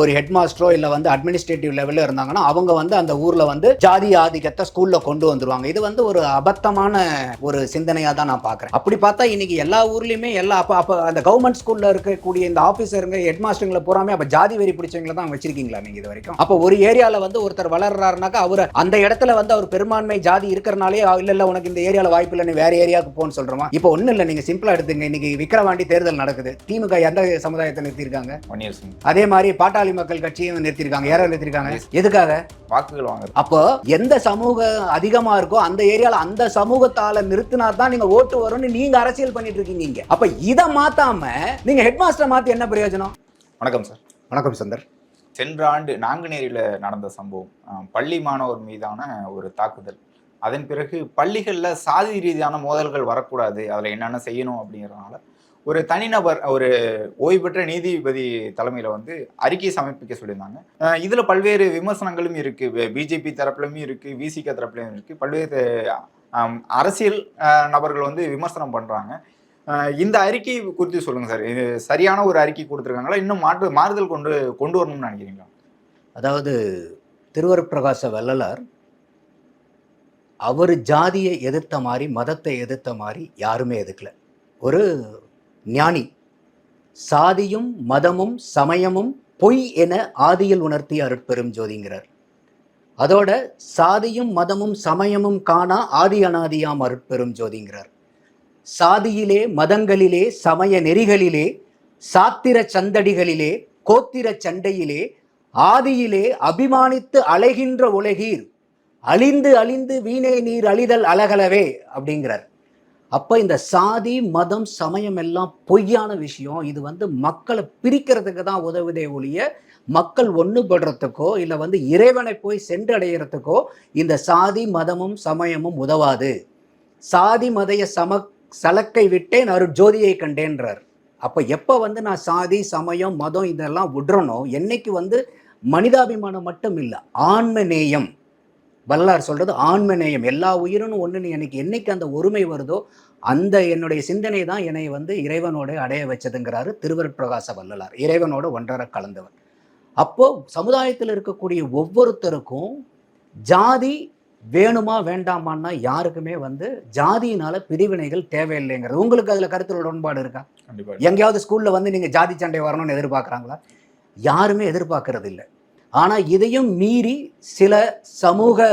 ஒரு ஹெட் மாஸ்டரோ இல்ல வந்து அட்மினிஸ்ட்ரேட்டிவ் லெவல்ல இருந்தாங்கன்னா அவங்க வந்து அந்த ஊர்ல வந்து ஜாதி ஆதிக்கத்தை ஸ்கூல்ல கொண்டு வந்துருவாங்க. இது வந்து ஒரு அபத்தமான ஒரு சிந்தனையா தான் நான் பாக்குறேன் அப்படி பார்த்தா இன்னைக்கு எல்லா ஊர்லயுமே எல்லா அப்ப அப்ப அந்த கவர்மெண்ட் ஸ்கூல்ல இருக்கக்கூடிய இந்த ஆபீசருங்க ஹெட் மாஸ்டருங்களை பூராமே அப்ப ஜாதி வெறி பிடிச்சவங்கள தான் வச்சிருக்கீங்களா நீங்க இது வரைக்கும்? அப்ப ஒரு ஏரியால வந்து ஒருத்தர் வளர்றாருனாக்கா அவர் அந்த இடத்துல வந்து அவர் பெரும்பான்மை ஜாதி இருக்கிறனாலே இல்ல இல்ல உனக்கு இந்த ஏரியால வாய்ப்பு இல்லை நீ வேற ஏரியாவுக்கு போன்னு சொல்றோமா? இப்போ ஒண்ணு இல்ல நீங்க சிம்பிளா எடுத்துங்க. இன்னைக்கு விக்கிரவாண்டி தேர்தல் நடக்குது. திமுக எந்த சமுதாயத்தை நிறுத்தியிருக்காங்க? அதே மாதிரி பாட்டாளி மக்கள் கட்சியும் நிறுத்திருக்காங்க யாரை நிறுத்திருக்காங்க? எதுக்காக? வாக்குகள் வாங்குறது. அப்போ எந்த சமூகம் அதிகமா இருக்கோ அந்த ஏரியால அந்த சமூகத்தால நிறுத்தினா தான் நீங்க ஓட்டு வரும்னு நீங்க அரசியல் பண்ணிட்டு இருக்கீங்க. அப்ப இத மாத்தாம நீங்க ஹெட் மாஸ்டர் மாத்தி என்ன பிரயோஜனம்? வணக்கம் சார். வணக்கம் சுந்தர். சென்ற ஆண்டு நாங்குநேரியில் நடந்த சம்பவம் பள்ளி மாணவர் மீதான ஒரு தாக்குதல். அதன் பிறகு பள்ளிகளில் சாதி ரீதியான மோதல்கள் வரக்கூடாது அதில் என்னென்ன செய்யணும் அப்படிங்கிறதுனால ஒரு தனிநபர் ஒரு ஓய்வு பெற்ற நீதிபதி தலைமையில் வந்து அறிக்கை சமர்ப்பிக்க சொல்லியிருந்தாங்க. இதில் பல்வேறு விமர்சனங்களும் இருக்குது பிஜேபி தரப்புலையும் இருக்குது விசிக தரப்புலையும் இருக்குது பல்வேறு அரசியல் நபர்கள் வந்து விமர்சனம் பண்ணுறாங்க இந்த அறிக்கை குறித்து சொல்லுங்கள் சார். இது சரியான ஒரு அறிக்கை கொடுத்துருக்காங்களா? இன்னும் மாற்று மாறுதல் கொண்டு கொண்டு வரணும்னு நினைக்கிறீங்களா? அதாவது திருவருட்பிரகாச வள்ளலார் அவர் ஜாதியை எதிர்த்த மாதிரி மதத்தை எதிர்த்த மாதிரி யாருமே எதிர்க்கல. ஒரு ஞானி. சாதியும் மதமும் சமயமும் பொய் என ஆதியில் உணர்த்திய அருட்பெரும் ஜோதிங்கிறார். அதோட சாதியும் மதமும் சமயமும் காணா ஆதி அனாதியாம் அருட்பெரும் ஜோதிங்கிறார். சாதியிலே மதங்களிலே சமய நெறிகளிலே சாத்திர சந்தடிகளிலே கோத்திர சண்டையிலே ஆதியிலே அபிமானித்து அலைகின்ற உலகீர் அழிந்து அழிந்து வீணே நீர் அழிதல் அழகலவே அப்படிங்கிறார். அப்போ இந்த சாதி மதம் சமயம் எல்லாம் பொய்யான விஷயம். இது வந்து மக்களை பிரிக்கிறதுக்கு தான் உதவுதே ஒழிய மக்கள் ஒன்றுபடுறதுக்கோ இல்லை வந்து இறைவனை போய் சென்றடைகிறதுக்கோ இந்த சாதி மதமும் சமயமும் உதவாது. சாதி மதைய சம சலக்கை விட்டேன் அருட்ஜோதியை கண்டேன்றார். அப்போ எப்போ வந்து நான் சாதி சமயம் மதம் இதெல்லாம் விடுறனோ என்னைக்கு வந்து மனிதாபிமானம் மட்டும் இல்லை ஆன்ம நேயம் வல்லார் சொல்றது ஆன்ம நேயம் எல்லா உயிரினும் ஒன்று எனக்கு என்னைக்கு அந்த ஒருமை வருதோ அந்த என்னுடைய சிந்தனை தான் என்னை வந்து இறைவனோட அடைய வச்சதுங்கிறாரு திருவருட்பிரகாச வள்ளலார். இறைவனோட ஒன்றரை கலந்தவர். அப்போ சமுதாயத்தில் இருக்கக்கூடிய ஒவ்வொருத்தருக்கும் ஜாதி வேணுமா வேண்டாமான்னா யாருக்குமே வந்து ஜாதியினால பிரிவினைகள் தேவையில்லைங்கிறது. உங்களுக்கு அதுல கருத்து உடன்பாடு இருக்கா? எங்கேயாவது ஸ்கூல்ல வந்து நீங்க ஜாதி சண்டை வரணும்னு எதிர்பார்க்கறாங்களா? யாருமே எதிர்பார்க்கறது இல்லை ஆனால் இதையும் மீறி சில சமூக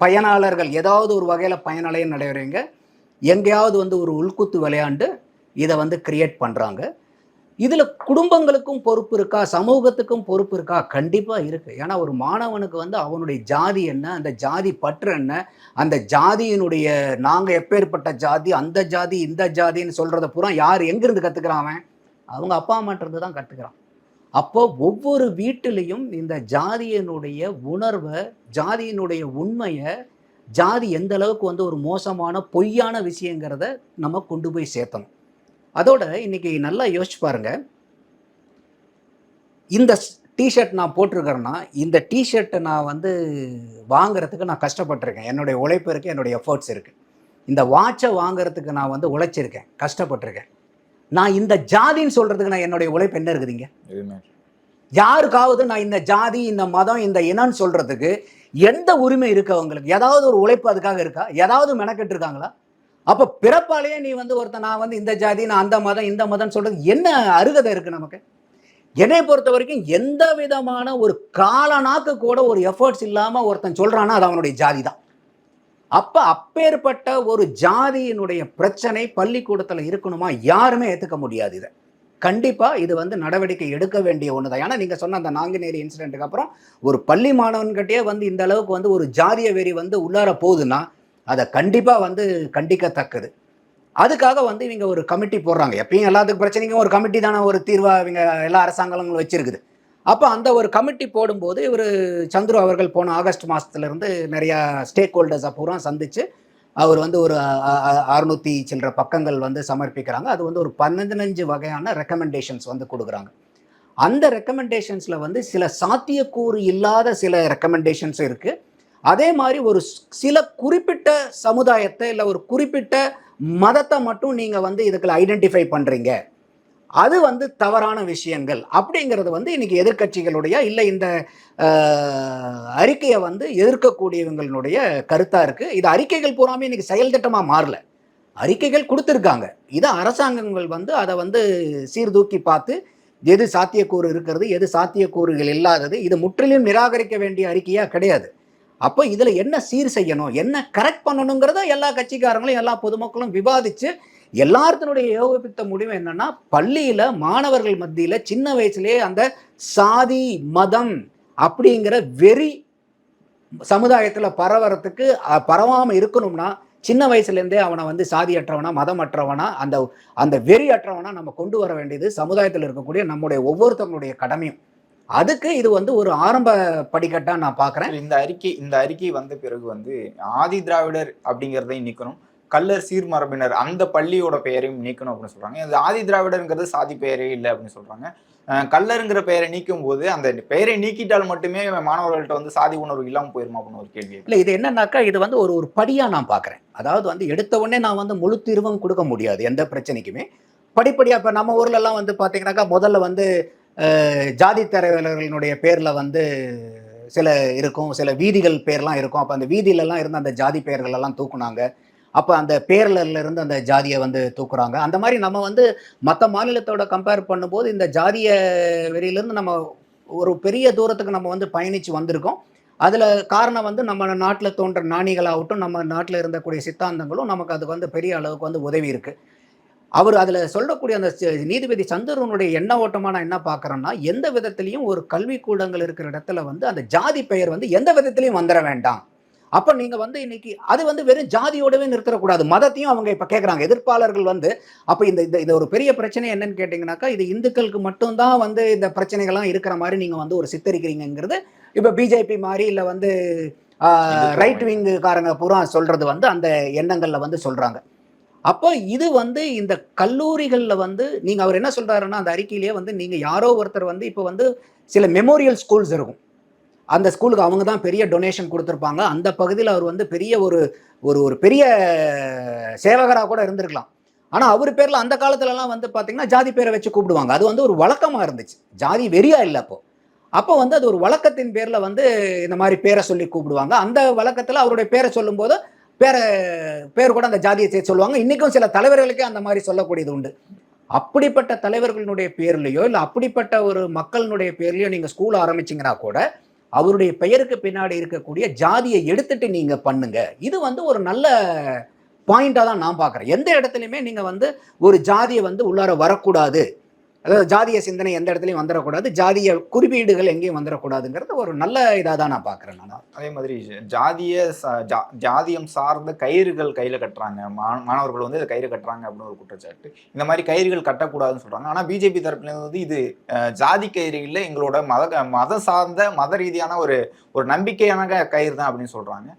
பயனாளர்கள் ஏதாவது ஒரு வகையில் பயனடைய நடைபெறவங்க எங்கேயாவது வந்து ஒரு உள்குத்து விளையாண்டு இதை வந்து கிரியேட் பண்ணுறாங்க இதில் குடும்பங்களுக்கும் பொறுப்பு இருக்கா? சமூகத்துக்கும் பொறுப்பு இருக்கா? கண்டிப்பாக இருக்குது ஏன்னா ஒரு மாணவனுக்கு வந்து அவனுடைய ஜாதி என்ன? அந்த ஜாதி பற்று என்ன? அந்த ஜாதியினுடைய நாங்கள் எப்பேற்பட்ட ஜாதி? அந்த ஜாதி இந்த ஜாதின்னு சொல்கிறத பூரா யார் எங்கேருந்து கற்றுக்குறான் அவன்? அவங்க அப்பா அம்மாட்டிருந்து தான் கற்றுக்குறான் அப்போ ஒவ்வொரு வீட்டிலையும் இந்த ஜாதியினுடைய உணர்வை ஜாதியினுடைய உண்மையை ஜாதி எந்த அளவுக்கு வந்து ஒரு மோசமான பொய்யான விஷயங்கிறத நம்ம கொண்டு போய் சேர்த்தணும். அதோட இன்னைக்கு நல்லா யோசிச்சு பாருங்க. இந்த டிஷர்ட் நான் போட்டிருக்கிறேன்னா இந்த டிஷர்ட்டை நான் வந்து வாங்குறதுக்கு நான் கஷ்டப்பட்டிருக்கேன். என்னுடைய உழைப்பு இருக்குது என்னுடைய எஃபர்ட்ஸ் இருக்குது இந்த வாட்சை வாங்குறதுக்கு நான் வந்து உழைச்சிருக்கேன். கஷ்டப்பட்டிருக்கேன். நான் இந்த ஜாதின்னு சொல்கிறதுக்கு நான் என்னுடைய உழைப்பு என்ன இருக்குதுங்க? யாருக்காவது நான் இந்த ஜாதி இந்த மதம் இந்த இனம்னு சொல்றதுக்கு எந்த உரிமை இருக்கு அவங்களுக்கு? ஏதாவது ஒரு உழைப்பு அதுக்காக இருக்கா? ஏதாவது மெனக்கெட்டு இருக்காங்களா? அப்ப பிறப்பாலேயே நீ வந்து ஒருத்தன் நான் வந்து இந்த ஜாதி நான் அந்த மதம் இந்த மதம் சொல்றது என்ன அருகதை இருக்கு நமக்கு? என்னை பொறுத்த வரைக்கும் எந்த விதமான ஒரு காலனாக்கு கூட ஒரு எஃபர்ட்ஸ் இல்லாம ஒருத்தன் சொல்றான்னா அது அவனுடைய ஜாதி தான் அப்போ அப்பேற்பட்ட ஒரு ஜாதியினுடைய பிரச்சனை பள்ளிக்கூடத்தில் இருக்கணுமா? யாருமே ஏற்றுக்க முடியாது இதை. கண்டிப்பாக இது வந்து நடவடிக்கை எடுக்க வேண்டிய ஒண்ணுதான். ஏன்னா நீங்கள் சொன்ன அந்த நாங்குநேரி இன்சிடென்ட்டுக்கு அப்புறம் ஒரு பள்ளி மாணவன்கிட்டயே வந்து இந்த அளவுக்கு வந்து ஒரு ஜாதிய வெறி வந்து உள்ளார போகுதுன்னா அதை கண்டிப்பாக வந்து கண்டிக்கத்தக்கது. அதுக்காக வந்து இவங்க ஒரு கமிட்டி போடுறாங்க. எப்பயும் எல்லாத்துக்கும் பிரச்சனைக்கும் ஒரு கமிட்டி தானே ஒரு தீர்வாக இவங்க எல்லா அரசாங்கங்களும் வச்சிருக்குது. அப்போ அந்த ஒரு கமிட்டி போடும்போது இவர் சந்துரு அவர்கள் போன ஆகஸ்ட் மாதத்துலேருந்து இருந்து ஸ்டேக் ஹோல்டர்ஸை பூரா சந்தித்து அவர் வந்து ஒரு அ- அறுநூத்தி சில்லற பக்கங்கள் வந்து சமர்ப்பிக்கிறாங்க. அது வந்து ஒரு பதினஞ்சு வகையான ரெக்கமெண்டேஷன்ஸ் வந்து கொடுக்குறாங்க. அந்த ரெக்கமெண்டேஷன்ஸில் வந்து சில சாத்தியக்கூறு இல்லாத சில ரெக்கமெண்டேஷன்ஸ் இருக்குது அதே மாதிரி ஒரு ஸ்- சில குறிப்பிட்ட சமுதாயத்தை இல்லை ஒரு குறிப்பிட்ட மதத்தை மட்டும் நீங்கள் வந்து இதுக்குள்ள ஐடென்டிஃபை பண்ணுறீங்க அது வந்து தவறான விஷயங்கள் அப்படிங்கிறது வந்து இன்னைக்கு எதிர்க்கட்சிகளுடைய இல்லை இந்த அறிக்கையை வந்து எதிர்க்கக்கூடியவங்களுடைய கருத்தா இருக்கு. இது அறிக்கைகள் பூராமே இன்னைக்கு செயல் திட்டமா மாறல. அறிக்கைகள் கொடுத்துருக்காங்க. இதை அரசாங்கங்கள் வந்து அதை வந்து சீர்தூக்கி பார்த்து எது சாத்தியக்கூறு இருக்கிறது எது சாத்தியக்கூறுகள் இல்லாதது இது முற்றிலும் நிராகரிக்க வேண்டிய அறிக்கையா கிடையாது. அப்போ இதில் என்ன சீர் செய்யணும் என்ன கரெக்ட் பண்ணணுங்கிறத எல்லா கட்சிக்காரங்களும் எல்லா பொதுமக்களும் விவாதித்து எல்லாத்தினுடைய ஏகோபித்த முடிவு என்னன்னா பள்ளியில மாணவர்கள் மத்தியில சின்ன வயசுலேயே அந்த சாதி மதம் அப்படிங்கிற வெறி சமுதாயத்துல பரவறதுக்கு பரவாமல் பரவாம இருக்கணும்னா சின்ன வயசுலேருந்தே அவனை வந்து சாதியற்றவனா மதமற்றவனா அந்த அந்த வெறி அற்றவனா நம்ம கொண்டு வர வேண்டியது சமுதாயத்தில் இருக்கக்கூடிய நம்முடைய ஒவ்வொருத்தவங்களுடைய கடமையும். அதுக்கு இது வந்து ஒரு ஆரம்ப படிக்கட்டா நான் பார்க்குறேன் இந்த அறிக்கை இந்த அறிக்கை வந்த பிறகு வந்து ஆதி திராவிடர் அப்படிங்கிறதையும் நிற்கணும் கல்லர் சீர்மரபினர் அந்த பள்ளியோட பெயரையும் நீக்கணும் அப்படின்னு சொல்றாங்க. இது ஆதி திராவிடர்ங்கிறது சாதி பெயரே இல்லை அப்படின்னு சொல்றாங்க. கல்லருங்கிற பெயரை நீக்கும் போது அந்த பெயரை நீக்கிட்டால் மட்டுமே மாணவர்கள்ட்ட வந்து சாதி உணர்வு இல்லாமல் போயிருமா அப்படின்னு ஒரு கேள்வி. இல்லை இது என்னன்னாக்கா இது வந்து ஒரு ஒரு படியா நான் பார்க்குறேன் அதாவது வந்து எடுத்த உடனே நான் வந்து முழு தீர்வும் கொடுக்க முடியாது எந்த பிரச்சனைக்குமே. படிப்படியாக இப்போ நம்ம ஊர்ல எல்லாம் வந்து பாத்தீங்கன்னாக்கா முதல்ல வந்து ஜாதி தலைவர்களினுடைய பேர்ல வந்து சில இருக்கும் சில வீதிகள் பேர்லாம் இருக்கும். அப்போ அந்த வீதியிலலாம் இருந்து இருந்த அந்த ஜாதி பெயர்கள் எல்லாம் தூக்குனாங்க. அப்போ அந்த பேர்ல இருந்து அந்த ஜாதியை வந்து தூக்குறாங்க. அந்த மாதிரி நம்ம வந்து மற்ற மாநிலத்தோட கம்பேர் பண்ணும்போது இந்த ஜாதிய வெறியிலேருந்து நம்ம ஒரு பெரிய தூரத்துக்கு நம்ம வந்து பயணித்து வந்திருக்கோம். அதில் காரணம் வந்து நம்ம நாட்டில் தோன்ற நாணிகளாகட்டும் நம்ம நாட்டில் இருந்தக்கூடிய சித்தாந்தங்களும் நமக்கு அது வந்து பெரிய அளவுக்கு வந்து உதவி இருக்குது அவர் அதில் சொல்லக்கூடிய அந்த நீதிபதி சந்திரனுடைய எண்ண ஓட்டமாக நான் என்ன பார்க்குறேன்னா எந்த விதத்துலையும் ஒரு கல்விக்கூடங்கள் இருக்கிற இடத்துல வந்து அந்த ஜாதி பெயர் வந்து எந்த விதத்துலையும் வந்துட வேண்டாம். அப்போ நீங்கள் வந்து இன்னைக்கு அது வந்து வெறும் ஜாதியோடவே நிறுத்தக்கூடாது மதத்தையும் அவங்க இப்போ கேட்குறாங்க எதிர்ப்பாளர்கள் வந்து அப்போ இந்த இந்த இது ஒரு பெரிய பிரச்சனை என்னன்னு கேட்டிங்கனாக்கா இது இந்துக்களுக்கு மட்டும்தான் வந்து இந்த பிரச்சனைகள்லாம் இருக்கிற மாதிரி நீங்கள் வந்து ஒரு சித்தரிக்கிறீங்கிறது இப்போ பிஜேபி மாதிரி இல்லை வந்து ரைட் விங்குக்காரங்க பூரா சொல்றது வந்து அந்த எண்ணங்கள்ல வந்து சொல்றாங்க. அப்போ இது வந்து இந்த கல்லூரிகள்ல வந்து நீங்க அவர் என்ன சொல்றாருன்னா அந்த அறிக்கையிலேயே வந்து நீங்க யாரோ ஒருத்தர் வந்து இப்போ வந்து சில மெமோரியல் ஸ்கூல்ஸ் இருக்கும். அந்த ஸ்கூலுக்கு அவங்க தான் பெரிய டொனேஷன் கொடுத்துருப்பாங்க. அந்த பகுதியில் அவர் வந்து பெரிய ஒரு ஒரு ஒரு பெரிய சேவகராக கூட இருந்திருக்கலாம். ஆனால் அவர் பேரில் அந்த காலத்துலலாம் வந்து பார்த்தீங்கன்னா ஜாதி பேரை வச்சு கூப்பிடுவாங்க. அது வந்து ஒரு வழக்கமாக இருந்துச்சு. ஜாதி வெறியா இல்லை அப்போ. அப்போ வந்து அது ஒரு வழக்கத்தின் பேரில் வந்து இந்த மாதிரி பேரை சொல்லி கூப்பிடுவாங்க. அந்த வழக்கத்தில் அவருடைய பேரை சொல்லும்போது பேரை பேர் கூட அந்த ஜாதியை சேர்த்து சொல்லுவாங்க. இன்றைக்கும் சில தலைவர்களுக்கே அந்த மாதிரி சொல்லக்கூடியது உண்டு. அப்படிப்பட்ட தலைவர்களுடைய பேர்லையோ இல்லை அப்படிப்பட்ட ஒரு மக்களினுடைய பேர்லையோ நீங்கள் ஸ்கூல் ஆரம்பிச்சிங்கன்னா கூட அவருடைய பெயருக்கு பின்னாடி இருக்கக்கூடிய ஜாதியை எடுத்துட்டு நீங்க பண்ணுங்க. இது வந்து ஒரு நல்ல பாயிண்டாக தான் நான் பார்க்குறேன். எந்த இடத்துலையுமே நீங்கள் வந்து ஒரு ஜாதியை வந்து உள்ளார வரக்கூடாது. அதாவது ஜாதிய சிந்தனை எந்த இடத்துலையும் வந்துடக்கூடாது ஜாதிய குறிப்பீடுகள் எங்கேயும் வந்துடக்கூடாதுங்கிறது ஒரு நல்ல இதாக தான் நான் பார்க்குறேன் நான். அதே மாதிரி ஜாதிய ஜா- ஜாதியம் சார்ந்த கயிறுகள் கையில் கட்டுறாங்க. மா- மாணவர்கள் வந்து இதை கயிறு கட்டுறாங்க அப்படின்னு ஒரு குற்றச்சாட்டு. இந்த மாதிரி கயிறுகள் கட்டக்கூடாதுன்னு சொல்கிறாங்க ஆனால் பிஜேபி தரப்புல வந்து இது ஜாதி கயிறு இல்லை எங்களோட மத மதம் சார்ந்த மத ரீதியான ஒரு ஒரு நம்பிக்கையான கயிறு தான் அப்படின்னு சொல்கிறாங்க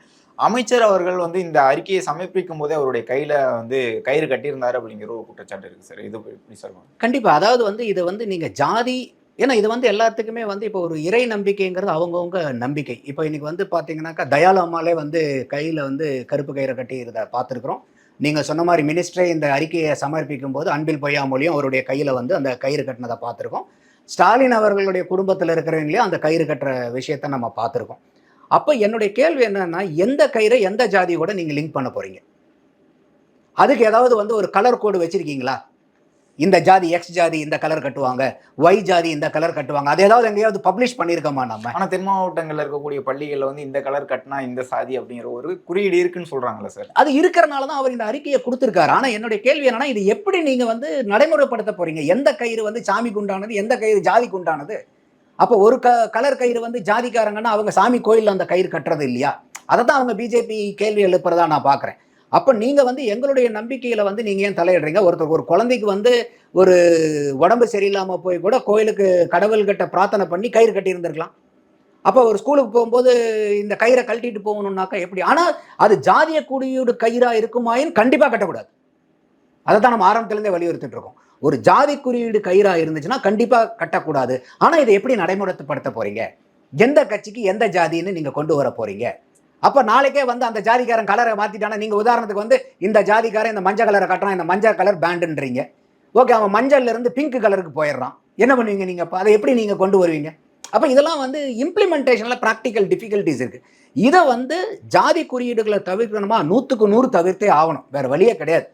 அமைச்சர் அவர்கள் வந்து இந்த அறிக்கையை சமர்ப்பிக்கும் போதே அவருடைய கையில வந்து கயிறு கட்டியிருந்தாரு அப்படிங்கிற ஒரு குற்றச்சாட்டு இருக்கு சார். இது எப்படி சொல்லுவாங்க கண்டிப்பா. அதாவது வந்து இதை வந்து நீங்க ஜாதி ஏன்னா இது வந்து எல்லாத்துக்குமே வந்து இப்போ ஒரு இறை நம்பிக்கைங்கிறது அவங்கவுங்க நம்பிக்கை. இப்போ இன்னைக்கு வந்து பார்த்தீங்கன்னாக்கா தயாளு அம்மாலே வந்து கையில் வந்து கருப்பு கயிறை கட்டி இதை பார்த்துருக்குறோம். நீங்கள் சொன்ன மாதிரி மினிஸ்டரே இந்த அறிக்கையை சமர்ப்பிக்கும் போது அன்பில் பொய்யாமொழியும் அவருடைய கையில் வந்து அந்த கயிறு கட்டினதை பார்த்துருக்கோம். ஸ்டாலின் அவர்களுடைய குடும்பத்தில் இருக்கிறவங்களையும் அந்த கயிறு கட்டுற விஷயத்த நம்ம பார்த்துருக்கோம். அப்போ என்னுடைய கேள்வி என்னன்னா எந்த கயிறை எந்த ஜாதியோட நீங்கள் லிங்க் பண்ண போறீங்க? அதுக்கு ஏதாவது வந்து ஒரு கலர் கோடு வச்சிருக்கீங்களா? இந்த ஜாதி எக்ஸ் ஜாதி இந்த கலர் கட்டுவாங்க ஒய் ஜாதி இந்த கலர் கட்டுவாங்க அது ஏதாவது எங்கேயாவது பப்ளிஷ் பண்ணியிருக்கோமா நம்ம? ஆனா தென் மாவட்டங்கள்ல இருக்கக்கூடிய பள்ளிகள்ல வந்து இந்த கலர் கட்டினா இந்த சாதி அப்படிங்கிற ஒரு குறியீடு இருக்குன்னு சொல்றாங்கல்ல சார் அது இருக்கிறனால தான் அவர் இந்த அறிக்கையை கொடுத்துருக்காரு. ஆனால் என்னுடைய கேள்வி என்னன்னா இது எப்படி நீங்க வந்து நடைமுறைப்படுத்த போறீங்க? எந்த கயிறு வந்து சாமிக்கு உண்டானது எந்த கயிறு ஜாதிக்கு உண்டானது? அப்போ ஒரு க கலர் கயிறு வந்து ஜாதிக்காரங்கன்னா அவங்க சாமி கோயிலில் அந்த கயிறு கட்டுறது இல்லையா? அதை தான் அவங்க பிஜேபி கேள்வி எழுப்புறதா நான் பார்க்குறேன் அப்போ நீங்கள் வந்து எங்களுடைய நம்பிக்கையில் வந்து நீங்கள் ஏன் தலையிடுறீங்க? ஒருத்தர் ஒரு குழந்தைக்கு வந்து ஒரு உடம்பு சரியில்லாமல் போய் கூட கோயிலுக்கு கடவுள்கிட்ட பிரார்த்தனை பண்ணி கயிறு கட்டியிருந்திருக்கலாம். அப்போ ஒரு ஸ்கூலுக்கு போகும்போது இந்த கயிறை கழட்டிட்டு போகணுன்னாக்கா எப்படி? ஆனால் அது ஜாதிய குடியோடு கயிறாக இருக்குமாயின் கண்டிப்பாக கட்டக்கூடாது. அதை தான் நம்ம ஆரம்பத்துலேருந்தே வலியுறுத்திட்டு இருக்கோம். ஒரு ஜாதி குறியீடு கயிறா இருந்துச்சுன்னா கண்டிப்பாக கட்டக்கூடாது. ஆனால் இதை எப்படி நடைமுறைப்படுத்த போறீங்க? எந்த கட்சிக்கு எந்த ஜாதின்னு நீங்கள் கொண்டு வர போறீங்க? அப்போ நாளைக்கே வந்து அந்த ஜாதிக்காரன் கலரை மாற்றிட்டானா நீங்கள் உதாரணத்துக்கு வந்து இந்த ஜாதிக்காரன் இந்த மஞ்சள் கலரை கட்டுறான் இந்த மஞ்சள் கலர் பேண்டுன்றீங்க. ஓகே அவன் மஞ்சள்ல இருந்து பிங்க் கலருக்கு போயிடுறான். என்ன பண்ணுவீங்க நீங்க இப்போ அதை எப்படி நீங்க கொண்டு வருவீங்க? அப்ப இதெல்லாம் வந்து இம்ப்ளிமெண்டேஷன்ல ப்ராக்டிக்கல் டிஃபிகல்ட்டிஸ் இருக்கு. இதை வந்து ஜாதி குறியீடுகளை தவிர்க்கணுமா? நூற்றுக்கு நூறு தவிர்த்தே ஆகணும். வேற வழியே கிடையாது.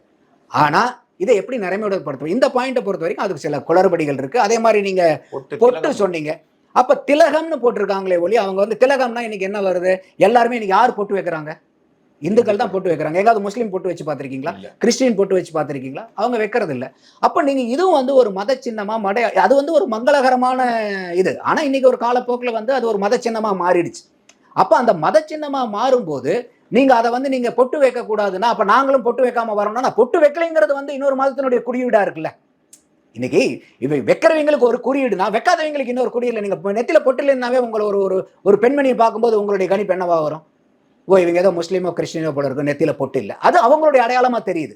ஆனால் இதை எப்படி நடைமுறைப்படுத்துவோம் இந்த பாயிண்ட்டை பொறுத்த வரைக்கும் அதுக்கு சில குளறுபடிகள் இருக்கு. அதே மாதிரி நீங்க பொட்டு. சொன்னீங்க. அப்ப திலகம்னு போட்டிருக்காங்களே ஒளி அவங்க வந்து திலகம்னா இன்னைக்கு என்ன வருது? எல்லாருமே இன்னைக்கு யார் பொட்டு வைக்கிறாங்க? இந்துக்கள் தான் பொட்டு வைக்கிறாங்க. எங்காவது முஸ்லீம் பொட்டு வச்சு பார்த்திருக்கீங்களா. கிறிஸ்டின் பொட்டு வச்சு பார்த்திருக்கீங்களா? அவங்க வைக்கிறது இல்ல. அப்ப நீங்க இதுவும் வந்து ஒரு மத சின்னமா மட அது வந்து ஒரு மங்களகரமான இது. ஆனா இன்னைக்கு ஒரு காலப்போக்குல வந்து அது ஒரு மத சின்னமா மாறிடுச்சு. அப்ப அந்த மத சின்னமா மாறும்போது நீங்க அதை வந்து நீங்க பொட்டு வைக்க கூடாதுன்னா அப்ப நாங்களும் பொட்டு வைக்காம வரணும்னா பொட்டு வைக்கலைங்கிறது வந்து இன்னொரு மதத்தினுடைய குறியீடா இருக்குல்ல. இன்னைக்கு இவை வைக்கிறவங்களுக்கு ஒரு குறியீடுனா வைக்காதவங்களுக்கு இன்னொரு குறியீடு நீங்க நெத்தில பொட்டு இல்லைனாவே உங்களை ஒரு ஒரு ஒரு பெண்மணியை பார்க்கும்போது உங்களுடைய கணிப்பு என்னவா வரும். ஓ இவங்க ஏதோ முஸ்லீமோ கிறிஸ்டினோ போல இருக்கும் நெத்தில பொட்டு இல்லை. அது அவங்களுடைய அடையாளமா தெரியுது.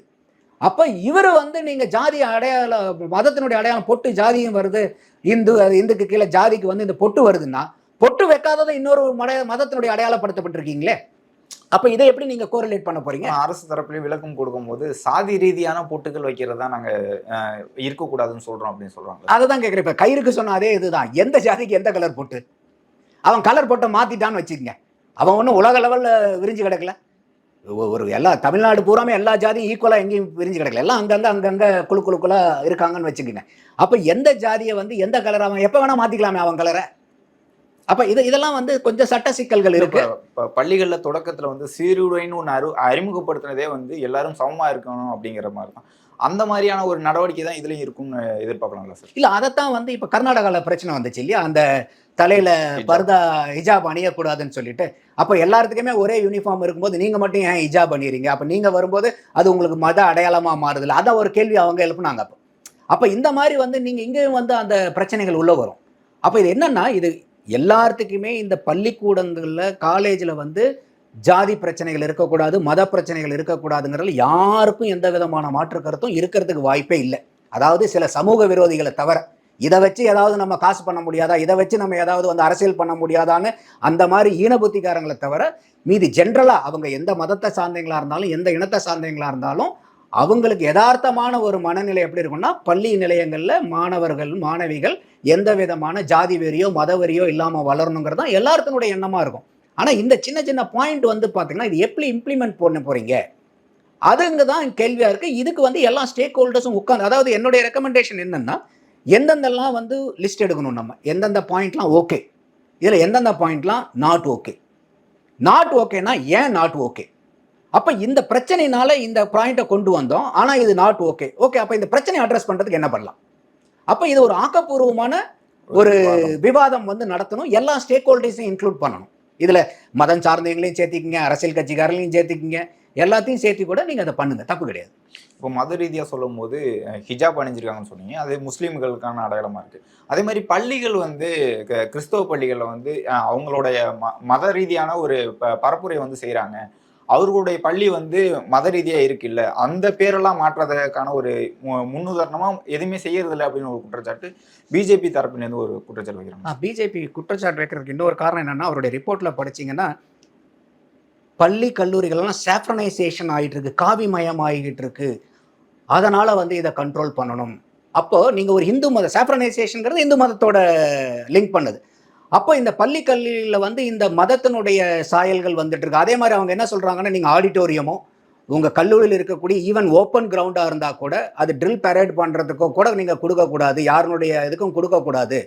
அப்ப இவர் வந்து நீங்க ஜாதி அடையாள மதத்தினுடைய அடையாளம் பொட்டு ஜாதியும் வருது. இந்து அது இந்துக்கு கீழே ஜாதிக்கு வந்து இந்த பொட்டு வருதுன்னா பொட்டு வைக்காததை இன்னொரு மத மதத்தினுடைய அடையாளப்படுத்தப்பட்டிருக்கீங்களே? அப்ப இதை எப்படி நீங்க கோரிலேட் பண்ண போறீங்க? அரசு தரப்புலயும் விளக்கம் கொடுக்கும்போது சாதி ரீதியான பொட்டுகள் வைக்கிறதா நாங்க அஹ், இருக்கக்கூடாதுன்னு சொல்றோம் அப்படின்னு சொல்றாங்க. அதுதான் கேட்குறேன் இப்போ கயிறுக்கு சொன்ன அதே இதுதான். எந்த ஜாதிக்கு எந்த கலர் போட்டு? அவன் கலர் போட்டை மாத்திட்டான்னு வச்சுக்கங்க. அவன் ஒன்றும் உலக லெவலில் விரிஞ்சு கிடக்கல. ஒரு எல்லா தமிழ்நாடு பூராமே எல்லா ஜாதியும் ஈக்குவலாக எங்கேயும் விரிஞ்சு கிடக்கல. எல்லாம் அங்கங்க அங்கங்க குழு குழுக்குள்ள இருக்காங்கன்னு வச்சுக்கோங்க. அப்போ எந்த ஜாதியை வந்து எந்த கலர் அவன் எப்போ வேணா மாத்திக்கலாமே அவன் கலரை அப்போ இது இதெல்லாம் வந்து கொஞ்சம் சட்ட சிக்கல்கள் இருக்கு. பள்ளிகள்ல தொடக்கத்துல வந்து சீருடைன்னு ஒன்று அறி அறிமுகப்படுத்தினதே வந்து எல்லாரும் சமமா இருக்கணும் அப்படிங்கிற மாதிரி தான் அந்த மாதிரியான ஒரு நடவடிக்கை தான் இதுலயும் இருக்கும்னு எதிர்பார்க்கலாம்ல சார்? இல்ல அதைத்தான் வந்து இப்ப கர்நாடகால பிரச்சனை வந்துச்சு இல்லையா? அந்த தலையில பர்தா ஹிஜாப் அணியக்கூடாதுன்னு சொல்லிட்டு. அப்ப எல்லாத்துக்குமே ஒரே யூனிஃபார்ம் இருக்கும்போது நீங்க மட்டும் ஏன் ஹிஜாப் அணியறீங்க? அப்ப நீங்க வரும்போது அது உங்களுக்கு மத அடையாளமா மாறுதுல அத ஒரு கேள்வி அவங்க எழுப்புனாங்க அப்போ. அப்ப இந்த மாதிரி வந்து நீங்க இங்கேயும் வந்து அந்த பிரச்சனைகள் உள்ள வரும். அப்ப இது என்னன்னா இது எல்லாத்துக்குமே இந்த பள்ளிக்கூடங்கள்ல காலேஜில் வந்து ஜாதி பிரச்சனைகள் இருக்கக்கூடாது மத பிரச்சனைகள் இருக்கக்கூடாதுங்கிறதுல யாருக்கும் எந்த விதமான மாற்று கருத்தும் இருக்கிறதுக்கு வாய்ப்பே இல்லை. அதாவது சில சமூக விரோதிகளை தவிர இதை வச்சு ஏதாவது நம்ம காசு பண்ண முடியாதா இதை வச்சு நம்ம ஏதாவது வந்து அரசியல் பண்ண முடியாதான்னு அந்த மாதிரி ஈனபுத்திகாரங்களை தவிர மீதி ஜென்ரலாக அவங்க எந்த மதத்தை சார்ந்தவங்களா இருந்தாலும் எந்த இனத்தை சார்ந்தவங்களா இருந்தாலும் அவங்களுக்கு யதார்த்தமான ஒரு மனநிலை எப்படி இருக்கும்னா பள்ளி நிலையங்களில் மாணவர்கள் மாணவிகள் எந்த விதமான ஜாதி வெறியோ மத வெறியோ இல்லாமல் வளரணுங்கிறது தான் எல்லாருத்தினுடைய எண்ணமாக இருக்கும். ஆனால் இந்த சின்ன சின்ன பாயிண்ட் வந்து பார்த்திங்கன்னா இது எப்படி இம்ப்ளிமெண்ட் பண்ண போறீங்க? அதுங்க தான் கேள்வியாக இருக்குது இதுக்கு வந்து எல்லா ஸ்டேக் ஹோல்டர்ஸும் உட்காந்து அதாவது என்னுடைய ரெக்கமெண்டேஷன் என்னென்னா எந்தெந்தெல்லாம் வந்து லிஸ்ட் எடுக்கணும் நம்ம? எந்தெந்த பாயிண்ட்லாம் ஓகே இதில் எந்தெந்த பாயிண்ட்லாம் நாட் ஓகே நாட் ஓகேனா ஏன் நாட் ஓகே அப்போ இந்த பிரச்சனைனால இந்த பாயிண்ட்டை கொண்டு வந்தோம். ஆனால் இது நாட் ஓகே ஓகே அப்போ இந்த பிரச்சனையை அட்ரஸ் பண்ணுறதுக்கு என்ன பண்ணலாம்? அப்போ இது ஒரு ஆக்கப்பூர்வமான ஒரு விவாதம். வந்து நடத்தணும். எல்லா ஸ்டேக் ஹோல்டர்ஸையும் இன்க்ளூட் பண்ணணும். இதில் மதம் சார்ந்தவங்களையும் சேர்த்திக்கிங்க அரசியல் கட்சிக்காரங்களையும் சேர்த்திக்கிங்க. எல்லாத்தையும் சேர்த்து கூட நீங்கள் அதை பண்ணுங்க. தப்பு கிடையாது. இப்போ மத ரீதியா சொல்லும் போது ஹிஜாப் அணிஞ்சிருக்காங்கன்னு சொன்னீங்க. அது முஸ்லீம்களுக்கான அடையாளமா இருக்கு. அதே மாதிரி பள்ளிகள் வந்து கிறிஸ்தவ பள்ளிகள்ல வந்து அவங்களுடைய ம- மத ரீதியான ஒரு ப- பரப்புரை வந்து செய்றாங்க. அவர்களுடைய பள்ளி வந்து மத ரீதியாக இருக்கு இல்லை அந்த பேரெல்லாம் மாற்றுறதுக்கான ஒரு மு- எதுவுமே செய்யறது அப்படின்னு ஒரு குற்றச்சாட்டு பிஜேபி தரப்பிலேருந்து ஒரு குற்றச்சாட்டு வைக்கிறாங்க. பிஜேபி குற்றச்சாட்டு வைக்கிறதுக்கு இன்னொரு காரணம் என்னன்னா அவருடைய ரிப்போர்ட்ல படிச்சீங்கன்னா பள்ளி கல்லூரிகள்லாம் சாஃப்ரனைசேஷன் ஆகிட்டு இருக்கு காவிமயம் ஆகிட்டு இருக்கு அதனால் வந்து இதை கண்ட்ரோல் பண்ணணும். அப்போது நீங்கள் ஒரு இந்து மத சாஃப்ரனைசேஷன்ங்கிறது இந்து மதத்தோட லிங்க் பண்ணுது. அப்போ இந்த பள்ளி கல்வியில் வந்து இந்த மதத்தினுடைய சாயல்கள் வந்துட்டு இருக்கு அதே மாதிரி அவங்க என்ன சொல்கிறாங்கன்னா நீங்கள் ஆடிட்டோரியமோ உங்கள் கல்லூரியில் இருக்கக்கூடிய ஈவன் ஓப்பன் கிரவுண்டாக இருந்தால் கூட அது ட்ரில் பரேட் பண்ணுறதுக்கோ கூட நீங்கள் கொடுக்கக்கூடாது யாருனுடைய இதுக்கும் கொடுக்கக்கூடாது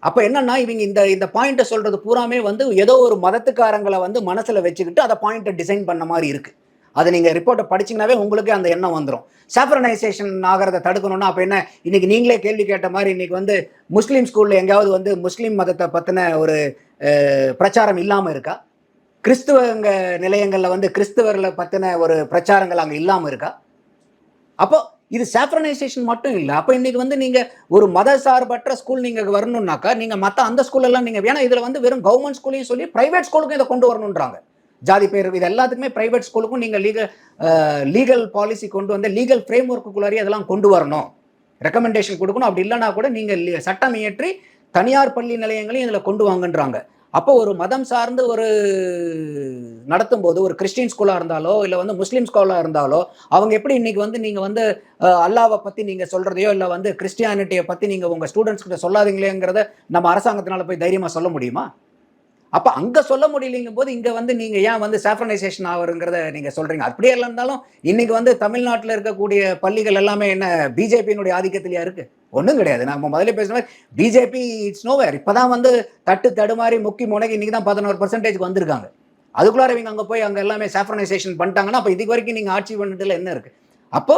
அப்போ என்னன்னா இவங்க இந்த இந்த பாயிண்ட்டை சொல்கிறது பூராமே வந்து ஏதோ ஒரு மதத்துக்காரங்களை வந்து மனசில் வச்சுக்கிட்டு அதை பாயிண்ட்டை டிசைன் பண்ண மாதிரி இருக்குது அது நீங்க ரிப்போர்ட்டை படிச்சிங்கனாவே உங்களுக்கு அந்த எண்ணம் வந்துடும் சாஃப்ரனைசேஷன் ஆகிறத தடுக்கணும்னா அப்போ என்ன? இன்னைக்கு நீங்களே கேள்வி கேட்ட மாதிரி இன்னைக்கு வந்து முஸ்லீம் ஸ்கூல்ல எங்கேயாவது வந்து முஸ்லீம் மதத்தை பத்தின ஒரு பிரச்சாரம் இல்லாமல் இருக்கா? கிறிஸ்துவங்க நிலையங்களில் வந்து கிறிஸ்துவர்களை பத்தின ஒரு பிரச்சாரங்கள் அங்கே இல்லாமல் இருக்கா? அப்போ இது சாஃப்ரனைசேஷன் மட்டும் இல்லை. அப்போ இன்னைக்கு வந்து நீங்க ஒரு மத சார்பற்ற ஸ்கூல் நீங்க வரணும்னாக்கா நீங்க மற்ற அந்த ஸ்கூல் எல்லாம் நீங்க வேணா இதுல வந்து வெறும் கவர்மெண்ட் ஸ்கூலையும் சொல்லி பிரைவேட் ஸ்கூலுக்கும் இதை கொண்டு வரணுன்றாங்க ஜாதி பேர் இது எல்லாத்துக்குமே ப்ரைவேட் ஸ்கூலுக்கும் நீங்கள் லீகல் லீகல் பாலிசி கொண்டு வந்து லீகல் ஃப்ரேம் ஒர்க்குள்ளாரி அதெல்லாம் கொண்டு வரணும். ரெக்கமெண்டேஷன் கொடுக்கணும். அப்படி இல்லைன்னா கூட நீங்கள் சட்டம் இயற்றி தனியார் பள்ளி நிலையங்களையும் இதில் கொண்டு வாங்கன்றாங்க. அப்போ ஒரு மதம் சார்ந்து ஒரு நடத்தும் போது ஒரு கிறிஸ்டின் ஸ்கூலாக இருந்தாலோ இல்லை வந்து முஸ்லீம் ஸ்கூலாக இருந்தாலோ அவங்க எப்படி இன்றைக்கி வந்து நீங்கள் வந்து அல்லாவை பற்றி நீங்கள் சொல்கிறதையோ இல்லை வந்து கிறிஸ்டியானிட்டியை பற்றி நீங்கள் உங்கள் ஸ்டூடெண்ட்ஸ் கிட்ட சொல்லாதீங்களேங்கிறத நம்ம அரசாங்கத்தினால போய் தைரியமாக சொல்ல முடியுமா? அப்ப அங்க சொல்ல முடியலைங்கும் போது இங்க வந்து நீங்க ஏன் வந்து சாஃப்ரனைசேஷன் ஆகுறங்கிறத நீங்க சொல்றீங்க. அப்படியே இருந்தாலும் இன்னைக்கு வந்து தமிழ்நாட்டில் இருக்கக்கூடிய பள்ளிகள் எல்லாமே என்ன பிஜேபியினுடைய ஆதிக்கத்திலேயா இருக்கு? ஒன்றும் கிடையாது. நம்ம முதல்ல பேசுன மாதிரி பிஜேபி இட்ஸ் நோவேர் இப்பதான் வந்து தட்டு தடுமாறி முக்கி முனைக்கு இன்னைக்கு தான் பதினோரு பர்சன்டேஜ்க்கு வந்திருக்காங்க. அதுக்குள்ளார இவங்க அங்கே போய் அங்கே எல்லாமே சாஃப்ரனைசேஷன் பண்ணிட்டாங்கன்னா அப்போ இதுக்கு வரைக்கும் நீங்கள் ஆட்சி பண்ணதில் என்ன இருக்கு? அப்போ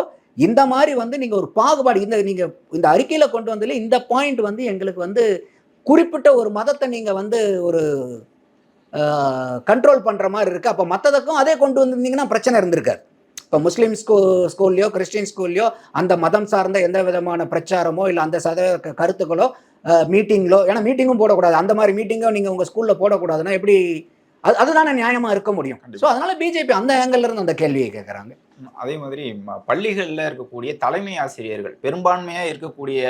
இந்த மாதிரி வந்து நீங்கள் ஒரு பாகுபாடு இந்த நீங்கள் இந்த அறிக்கையில் கொண்டு வந்ததுல இந்த பாயிண்ட் வந்து எங்களுக்கு வந்து குறிப்பிட்ட ஒரு மதத்தை நீங்க வந்து ஒரு கண்ட்ரோல் பண்ற மாதிரி இருக்கு. அப்ப மத்ததுக்கும் அதே கொண்டு வந்திருந்தீங்கன்னா பிரச்சனை இருந்திருக்காது. இப்போ முஸ்லீம் ஸ்கூ ஸ்கூல்லையோ கிறிஸ்டின் ஸ்கூல்லையோ அந்த மதம் சார்ந்த எந்த விதமான பிரச்சாரமோ இல்லை அந்த சத கருத்துக்களோ மீட்டிங்களோ ஏன்னா மீட்டிங்கும் போடக்கூடாது. அந்த மாதிரி மீட்டிங்கோ நீங்கள் உங்கள் ஸ்கூலில் போடக்கூடாதுன்னா எப்படி அது அதுதானே நியாயமாக இருக்க முடியும். ஸோ அதனால பிஜேபி அந்த இருந்து அந்த கேள்வியை கேட்குறாங்க அதே மாதிரி ம- இருக்கக்கூடிய தலைமை ஆசிரியர்கள் பெரும்பான்மையாக இருக்கக்கூடிய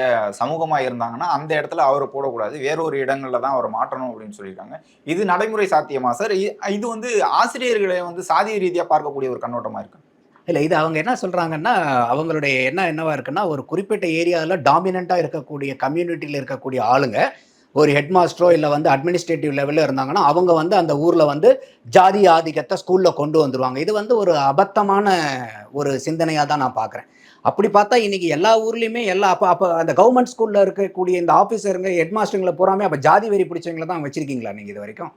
சமூகமாக இருந்தாங்கன்னா அந்த இடத்துல அவரை போடக்கூடாது. வேறொரு இடங்களில் தான் அவரை மாற்றணும் அப்படின்னு சொல்லியிருக்காங்க. இது நடைமுறை சாத்தியமா? சார் இது வந்து ஆசிரியர்களை வந்து சாதிய ரீதியாக பார்க்கக்கூடிய ஒரு கண்ணோட்டமாக இருக்கு? இல்லை இது அவங்க என்ன சொல்கிறாங்கன்னா அவங்களுடைய என்ன என்னவா இருக்குன்னா ஒரு குறிப்பிட்ட ஏரியாவில் டாமினண்ட்டாக இருக்கக்கூடிய கம்யூனிட்டியில் இருக்கக்கூடிய ஆளுங்க ஒரு ஹெட் மாஸ்டரோ இல்லை வந்து அட்மினிஸ்ட்ரேட்டிவ் லெவலில் இருந்தாங்கன்னா அவங்க வந்து அந்த ஊரில் வந்து ஜாதி ஆதிக்கத்தை ஸ்கூலில் கொண்டு வந்துருவாங்க. இது வந்து ஒரு அபத்தமான ஒரு சிந்தனையாக தான் நான் பார்க்குறேன். அப்படி பார்த்தா இன்றைக்கி எல்லா ஊர்லேயுமே எல்லா அப்போ அப்போ அந்த கவர்மெண்ட் ஸ்கூலில் இருக்கக்கூடிய இந்த ஆஃபீஸருங்க ஹெட் மாஸ்டருங்களை பூராமே அப்போ ஜாதி வெறி பிடிச்சவங்கள தான் வச்சுருக்கீங்களா நீங்கள் இது வரைக்கும்?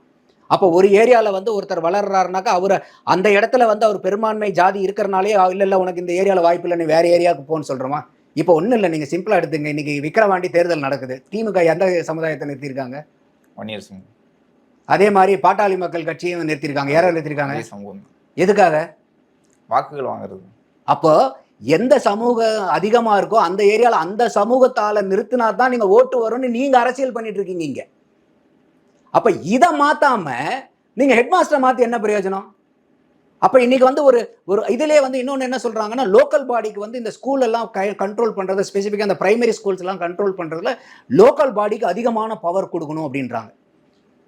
அப்போ ஒரு ஏரியாவில் வந்து ஒருத்தர் வளர்றாருனாக்கா அவர் அந்த இடத்துல வந்து அவர் பெரும்பான்மை ஜாதி இருக்கிறனாலே இல்லை இல்லை உனக்கு இந்த ஏரியாவில் வாய்ப்பு இல்லை நீ வேறு ஏரியாவுக்கு போன்னு சொல்கிறோமா இப்போ ஒன்றும் இல்லை நீங்கள் சிம்பிளாக எடுத்துங்க. இன்னைக்கு விக்கிரவாண்டி தேர்தல் நடக்குது. திமுக எந்த சமுதாயத்தை நிறுத்தியிருக்காங்க ஒன் இயர்ஸ் அதே மாதிரி பாட்டாளி மக்கள் கட்சியும் நிறுத்தியிருக்காங்க யாரை நிறுத்தியிருக்காங்க சமூகம். எதுக்காக? வாக்குகள் வாங்குறது. அப்போ எந்த சமூகம் அதிகமாக இருக்கோ அந்த ஏரியாவில் அந்த சமூகத்தால் நிறுத்தினா தான் நீங்கள் ஓட்டு வரும்னு நீங்கள் அரசியல் பண்ணிட்டு இருக்கீங்க இங்க. அப்போ இதை மாத்தாம நீங்கள் ஹெட்மாஸ்டரை மாற்றி என்ன பிரயோஜனம்? அப்போ இன்னைக்கு வந்து ஒரு ஒரு இதிலே வந்து இன்னொன்று என்ன சொல்கிறாங்கன்னா லோக்கல் பாடிக்கு வந்து இந்த ஸ்கூல் எல்லாம் கண்ட்ரோல் பண்ணுறது ஸ்பெசிஃபிக்காக அந்த பிரைமரி ஸ்கூல்ஸ் எல்லாம் கண்ட்ரோல் பண்ணுறதுல லோக்கல் பாடிக்கு அதிகமான பவர் கொடுக்கணும் அப்படின்றாங்க.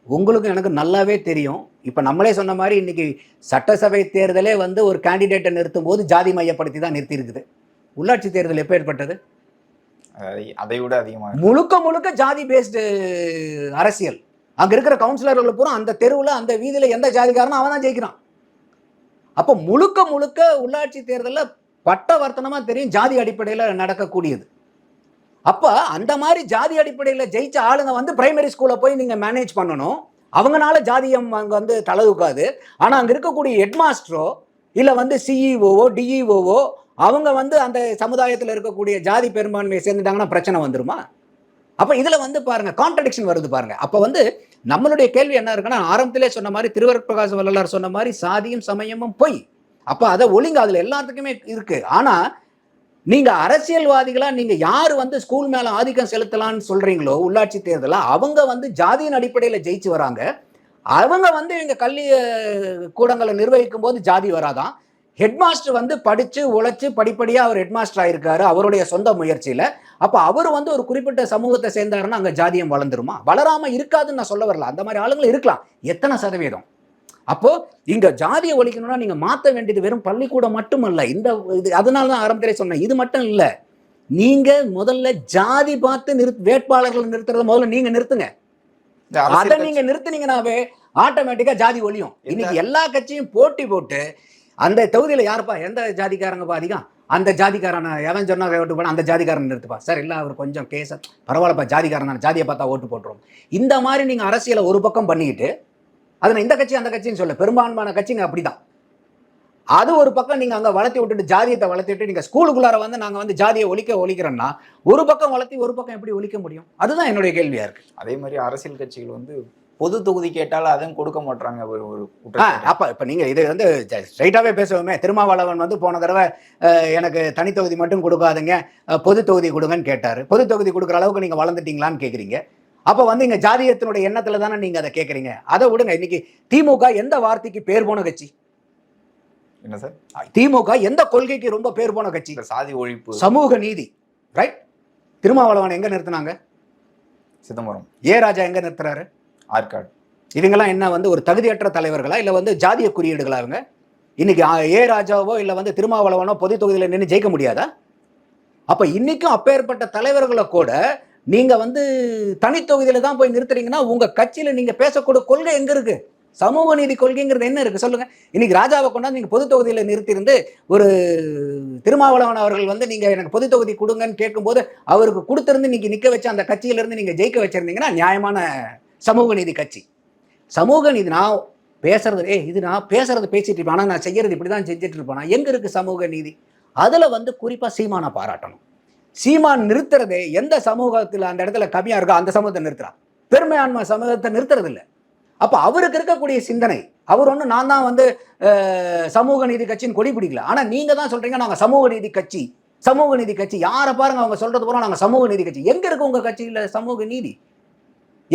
உங்களுக்கு எனக்கு நல்லாவே தெரியும். இப்போ நம்மளே சொன்ன மாதிரி இன்னைக்கு சட்டசபை தேர்தலே வந்து ஒரு கேண்டிடேட்டை நிறுத்தும் போது ஜாதி மையப்படுத்தி தான் நிறுத்தி இருக்குது உள்ளாட்சி தேர்தல் எப்போ ஏற்பட்டது? அதை- அதை விட அதிகமாக முழுக்க முழுக்க ஜாதி பேஸ்டு அரசியல். அங்க இருக்கிற கவுன்சிலர்கள் பூரா அந்த தெருவுல அந்த வீதியில எந்த ஜாதிக்காரனும் அவன் தான் ஜெயிக்கிறான். அப்போ முழுக்க முழுக்க உள்ளாட்சி தேர்தலில் பட்டவர்த்தனமா தெரியும் ஜாதி அடிப்படையில் நடக்கக்கூடியது. அப்போ அந்த மாதிரி ஜாதி அடிப்படையில் ஜெயிச்ச ஆளுங்க வந்து பிரைமரி ஸ்கூலில் போய் நீங்கள் மேனேஜ் பண்ணணும். அவங்கனால ஜாதியம் அங்கே வந்து தலதுக்காது ஆனால் அங்கே இருக்கக்கூடிய ஹெட்மாஸ்டரோ இல்லை வந்து சிஇஓவோ டிஇஓவோ அவங்க வந்து அந்த சமுதாயத்தில் இருக்கக்கூடிய ஜாதி பெரும்பான்மையை சேர்ந்துட்டாங்கன்னா பிரச்சனை வந்துருமா? அப்போ இதில் வந்து பாருங்கள் கான்ட்ரடிக்ஷன் வருது பாருங்கள் அப்போ வந்து நம்மளுடைய கேள்வி என்ன இருக்குன்னா ஆரம்பத்திலே சொன்ன மாதிரி திருவரப்பிரகாச வள்ளலார் சொன்ன மாதிரி சாதியும் சமயமும் பொய். அப்போ அதை ஒழுங்கு அதில் எல்லாத்துக்குமே இருக்கு. ஆனால் நீங்கள் அரசியல்வாதிகளாக நீங்கள் யார் வந்து ஸ்கூல் மேலே ஆதிக்கம் செலுத்தலாம்னு சொல்கிறீங்களோ உள்ளாட்சி தேர்தலில் அவங்க வந்து ஜாதியின் அடிப்படையில் ஜெயிச்சு வராங்க. அவங்க வந்து இவங்க கல்வி கூடங்களை நிர்வகிக்கும் போது ஜாதி வராதான். ஹெட்மாஸ்டர் வந்து படிச்சு உழைச்சு படிப்படியா அவர் ஹெட்மாஸ்டர் ஆயிருக்காரு அவருடைய சொந்த முயற்சியில. அப்ப அவர் வந்து ஒரு குறிப்பிட்ட சமூகத்தை சேர்ந்தாருன்னா அங்க ஜாதியம் வளர்ந்துருமா? வளராம இருக்காதுன்னு நான் சொல்ல வரல. அந்த மாதிரி ஆளுங்களும் இருக்கலாம். எத்தனை சதவீதம்? அப்போ இங்க ஜாதியை ஒழிக்கணும்னா நீங்க மாத்த வேண்டியது வெறும் பள்ளிக்கூடம் மட்டுமல்ல. இந்த இது அதனால தான் ஆரம்பத்திலே சொன்னேன். இது மட்டும் இல்ல. நீங்க முதல்ல ஜாதி பார்த்து நிறுத் வேட்பாளர்கள் நிறுத்துறத முதல்ல நீங்க நிறுத்துங்க. அதை நீங்க நிறுத்துனீங்கனாவே ஆட்டோமேட்டிக்கா ஜாதி ஒழியும். இன்னைக்கு எல்லா கட்சியும் போட்டி போட்டு அந்த தொகுதியில் யாருப்பா? எந்த ஜாதிக்காரங்கப்பா அதிகம்? அந்த ஜாதிக்காரன் எவன் சொன்னா ஓட்டு போனால் அந்த ஜாதிக்காரன் நிறுத்துப்பா. சார் இல்லை அவர் கொஞ்சம் கேஸ பரவாயில்லப்பா ஜாதிக்காரன் ஜாதியை பார்த்தா ஓட்டு போட்டுரும். இந்த மாதிரி நீங்கள் அரசியலை ஒரு பக்கம் பண்ணிக்கிட்டு அதை நான் இந்த கட்சி அந்த கட்சின்னு சொல்ல பெரும்பான்மையான கட்சிங்க அப்படிதான். அது ஒரு பக்கம் நீங்கள் அங்கே வளர்த்தி விட்டுட்டு ஜாதியத்தை வளர்த்தி விட்டு ஸ்கூலுக்குள்ளார வந்து நாங்கள் வந்து ஜாதியை ஒழிக்க ஒழிக்கிறோம்னா ஒரு பக்கம் வளர்த்தி ஒரு பக்கம் எப்படி ஒழிக்க முடியும்? அதுதான் என்னுடைய கேள்வியாக இருக்குது அதே மாதிரி அரசியல் கட்சிகள் வந்து பொது தொகுதி கேட்டால் அதுவும் கொடுக்க மாட்டாங்க ஒரு ஒரு. அப்ப இப்ப நீங்க இது வந்து ஸ்ட்ரைட்டாவே பேசுவோமே. திருமாவளவன் வந்து போன தடவை எனக்கு தனி தொகுதி மட்டும் கொடுக்காதுங்க பொது தொகுதி கொடுங்கன்னு கேட்டாரு. பொது தொகுதி கொடுக்குற அளவுக்கு நீங்க வளர்ந்துட்டீங்களான்னு கேக்குறீங்க. அப்ப வந்து இங்க ஜாதியத்தினுடைய எண்ணத்துல தானே நீங்க அதை கேக்குறீங்க. அதை விடுங்க. இன்னைக்கு திமுக எந்த வார்த்தைக்கு பேர் போன கட்சி? என்ன சார்? திமுக எந்த கொள்கைக்கு ரொம்ப பேர் போன கட்சி? சாதி ஒழிப்பு. சமூக நீதி. ரைட் திருமாவளவன் எங்க நிறுத்தினாங்க? சிதம்பரம். ஏ ராஜா எங்க நிறுத்துறாரு? ஆற்காடு. இவங்கெல்லாம் என்ன வந்து ஒரு தகுதியற்ற தலைவர்களா இல்லை வந்து ஜாதிய குறியீடுகளா அவங்க இன்னைக்கு ஏ ராஜாவோ இல்லை வந்து திருமாவளவனோ பொது தொகுதியில் நின்று ஜெயிக்க முடியாதா? அப்போ இன்னைக்கும் அப்பேற்பட்ட தலைவர்களை கூட நீங்கள் வந்து தனித்தொகுதியில் தான் போய் நிறுத்துறீங்கன்னா உங்கள் கட்சியில் நீங்கள் பேசக்கூடிய கொள்கை எங்கே இருக்கு? சமூக நீதி கொள்கைங்கிறது என்ன இருக்கு? சொல்லுங்க. இன்னைக்கு ராஜாவை கொண்டாந்து நீங்கள் பொது தொகுதியில் நிறுத்தியிருந்து ஒரு திருமாவளவன் அவர்கள் வந்து நீங்கள் எனக்கு பொது தொகுதி கொடுங்கன்னு கேட்கும்போது அவருக்கு கொடுத்துருந்து இன்னைக்கு நிற்க வச்சு அந்த கட்சியிலேருந்து நீங்கள் ஜெயிக்க வச்சிருந்தீங்கன்னா நியாயமான சமூக நீதி கட்சி. சமூக நீதி நான் பேசுறது ஏ இது நான் பேசுறது பேசிட்டு இருப்பேன். ஆனால் நான் செய்யறது இப்படிதான் செஞ்சுட்டு இருப்பேன். எங்க இருக்கு சமூக நீதி? அதில் வந்து குறிப்பாக சீமானை பாராட்டணும். சீமான் நிறுத்துறதே எந்த சமூகத்தில் அந்த இடத்துல கம்மியாக இருக்கோ அந்த சமூகத்தை நிறுத்துறான் பெருமையாண்மை சமூகத்தை நிறுத்துறது இல்லை அப்போ அவருக்கு இருக்கக்கூடிய சிந்தனை அவர் ஒன்று நான் தான் வந்து சமூக நீதி கட்சின்னு கொடி பிடிக்கல. ஆனால் நீங்கள் தான் சொல்கிறீங்க நாங்கள் சமூக நீதி கட்சி. சமூக நீதி கட்சி யாரை பாருங்க அவங்க சொல்கிறது போகிறோம் நாங்கள் சமூக நீதி கட்சி. எங்கே இருக்கு உங்கள் கட்சியில் சமூக நீதி?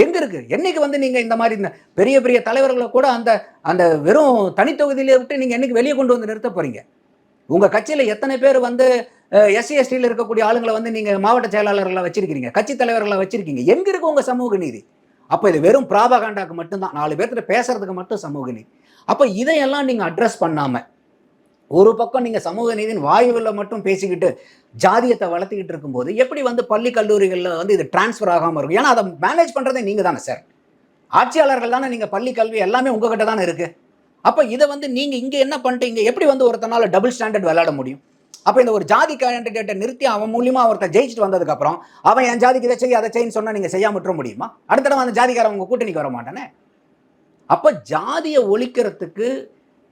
எங்க இருக்கு? என்னைக்கு வந்து நீங்க இந்த மாதிரி இந்த பெரிய பெரிய தலைவர்களை கூட அந்த அந்த வெறும் தனித்தொகுதியில விட்டு நீங்க என்னைக்கு வெளியே கொண்டு வந்து நிறுத்த போறீங்க? உங்க கட்சியில எத்தனை பேர் வந்து எஸ்சி எஸ்டியில் இருக்கக்கூடிய ஆளுங்களை வந்து நீங்க மாவட்ட செயலாளர்களை வச்சிருக்கீங்க கட்சி தலைவர்களை வச்சிருக்கீங்க? எங்க இருக்கு உங்க சமூக நீதி? அப்போ இது வெறும் பிராபகாண்டாக்கு மட்டும்தான். நாலு பேர்த்துல பேசுறதுக்கு மட்டும் சமூக நீதி. அப்போ இதையெல்லாம் நீங்க அட்ரஸ் பண்ணாம ஒரு பக்கம் நீங்கள் சமூக நீதியின் வாயுவில் மட்டும் பேசிக்கிட்டு ஜாதியத்தை வளர்த்துக்கிட்டு இருக்கும்போது எப்படி வந்து பள்ளி கல்லூரிகளில் வந்து இது டிரான்ஸ்ஃபர் ஆகாமல் இருக்கும்? ஏன்னா அதை மேனேஜ் பண்ணுறதே நீங்கள் தானே சார் ஆட்சியாளர்கள் தானே நீங்கள் பள்ளி கல்வி எல்லாமே உங்ககிட்ட தானே இருக்குது அப்போ இதை வந்து நீங்கள் இங்கே என்ன பண்ணிட்டீங்க எப்படி வந்து ஒருத்தனால டபுள் ஸ்டாண்டர்ட் விளையாட முடியும்? அப்போ இந்த ஒரு ஜாதி கேண்டிடேட்டை நிறுத்தி அவன் மூலியமாக ஒருத்தன் ஜெயிச்சுட்டு வந்ததுக்கப்புறம் அவன் என் ஜாதிக்கு இதை செய்ய அதை செய்யன்னு சொன்னால் நீங்கள் செய்யாம விட்டுற முடியுமா? அடுத்த தடவை அந்த ஜாதிக்காரன் உங்கள் கூட்டணிக்கு வர மாட்டானே? அப்போ ஜாதியை ஒழிக்கிறதுக்கு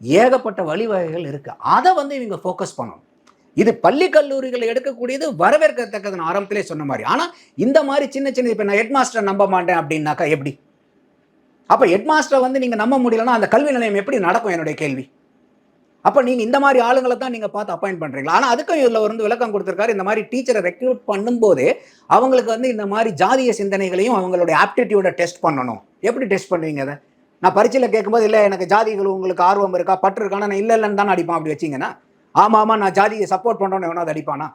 ஏகப்பட்ட வழிவகைகள் இருக்குது அதை வந்து இவங்க ஃபோக்கஸ் பண்ணணும். இது பள்ளி கல்லூரிகள் எடுக்கக்கூடியது வரவேற்கத்தக்கது நான் ஆரம்பத்திலே சொன்ன மாதிரி. ஆனால் இந்த மாதிரி சின்ன சின்ன இப்போ நான் ஹெட் மாஸ்டரை நம்ப மாட்டேன் அப்படின்னாக்கா எப்படி? அப்போ ஹெட் மாஸ்டரை வந்து நீங்கள் நம்ப முடியலன்னா அந்த கல்வி நிலையம் எப்படி நடக்கும் என்னுடைய கேள்வி. அப்போ நீங்கள் இந்த மாதிரி ஆளுங்களை தான் நீங்கள் பார்த்து அப்பாயிண்ட் பண்ணுறீங்களா ஆனால் அதுக்கும் இதில் வந்து விளக்கம் கொடுத்துருக்காரு இந்த மாதிரி டீச்சரை ரெக்ரூட் பண்ணும்போது அவங்களுக்கு வந்து இந்த மாதிரி ஜாதிய சிந்தனைகளையும் அவங்களுடைய ஆப்டிடியூட டெஸ்ட் பண்ணணும். எப்படி டெஸ்ட் பண்ணுவீங்க அதை? நான் பரீட்சையில் கேட்கும்போது இல்லை எனக்கு ஜாதிகள் உங்களுக்கு ஆர்வம் இருக்கா? பற்று இருக்கானா? நான் இல்லை இல்லைன்னு தானே அடிப்பான் அப்படி வச்சிங்கன்னா ஆமாம் ஆமாம் நான் ஜாதியை சப்போர்ட் பண்ணுறோன்னு எவனாவது அடிப்பானா?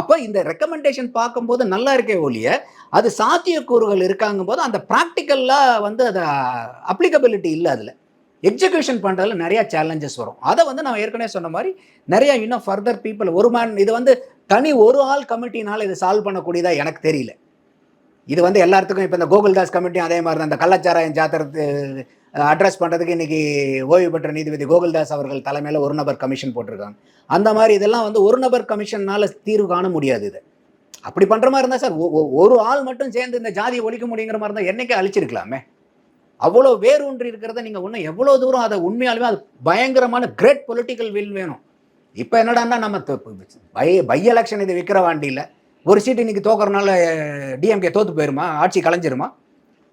அப்போ இந்த ரெக்கமெண்டேஷன் பார்க்கும்போது நல்லா இருக்கே ஒழிய அது சாத்தியக்கூறுகள் இருக்காங்கும் போது அந்த ப்ராக்டிக்கலாக வந்து அதை அப்ளிகபிலிட்டி இல்லை அதில். எக்ஸிக்யூஷன் பண்ணுறதுல நிறையா சேலஞ்சஸ் வரும். அதை வந்து நான் ஏற்கனவே சொன்ன மாதிரி நிறையா இன்னும் ஃபர்தர் பீப்புள் ஒரு மேன் இது வந்து தனி ஒரு ஆள் கமிட்டினால் இது சால்வ் பண்ணக்கூடியதா எனக்கு தெரியல. இது வந்து எல்லாத்துக்கும் இப்போ இந்த கோகுல்தாஸ் கமிட்டியும் அதே மாதிரி தான். இந்த கள்ளச்சாராயம் ஜாத்திரத்து அட்ரஸ் பண்ணுறதுக்கு இன்னைக்கு ஓய்வு பெற்ற நீதிபதி கோகுல்தாஸ் அவர்கள் தலைமையில் ஒரு நபர் கமிஷன் போட்டிருக்காங்க. அந்த மாதிரி இதெல்லாம் வந்து ஒரு நபர் கமிஷன்னால் தீர்வு காண முடியாது இது. அப்படி பண்ணுற மாதிரி இருந்தால் சார் ஒ- ஒரு ஆள் மட்டும் சேர்ந்து இந்த ஜாதியை ஒழிக்க முடியுங்கிற மாதிரி இருந்தால் என்னைக்கே அழிச்சிருக்கலாமே. அவ்வளோ வேரூன்றி இருக்கிறத நீங்கள் இன்னும் எவ்வளோ தூரம் அதை உண்மையாலுமே அது பயங்கரமான கிரேட் பொலிட்டிக்கல் வில் வேணும். இப்போ என்னடான்னா நம்ம பை பை எலெக்ஷன் இது விற்கிற வாண்டியில் ஒரு சீட்டு இன்றைக்கி தோக்கறனால டிஎம்கே தோற்று போயிருமா? ஆட்சி கலைஞ்சிருமா?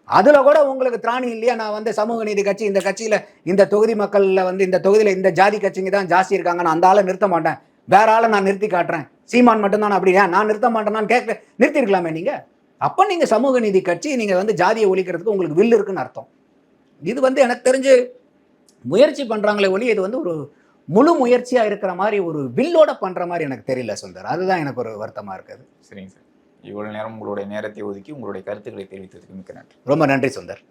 அதில் கூட உங்களுக்கு திராணி இல்லையா? நான் வந்து சமூக நீதி கட்சி இந்த கட்சியில் இந்த தொகுதி மக்களில் வந்து இந்த தொகுதியில் இந்த ஜாதி கட்சிங்க தான் ஜாஸ்தி இருக்காங்க நான் அந்த ஆளை நிறுத்த மாட்டேன். வேற ஆளை நான் நிறுத்தி காட்டுறேன். சீமான் மட்டும்தான் அப்படியா நான் நிறுத்த மாட்டேனான்னு கேட்க நிறுத்திருக்கலாமே நீங்கள் அப்போ நீங்கள் சமூக நீதி கட்சி நீங்கள் வந்து ஜாதியை ஒழிக்கிறதுக்கு உங்களுக்கு வில் இருக்குன்னு அர்த்தம். இது வந்து எனக்கு தெரிஞ்சு முயற்சி பண்ணுறாங்களே ஒளி இது வந்து ஒரு முழு முயற்சியாக இருக்கிற மாதிரி ஒரு வில்லோட பண்ணுற மாதிரி எனக்கு தெரியல சுந்தர். அதுதான் எனக்கு ஒரு வருத்தமாக இருக்குது. சரிங்க சார். இவ்வளவு நேரம் உங்களுடைய நேரத்தை ஒதுக்கி உங்களுடைய கருத்துக்களை தெரிவித்ததுக்கு மிக்க நன்றி. ரொம்ப நன்றி சுந்தர்.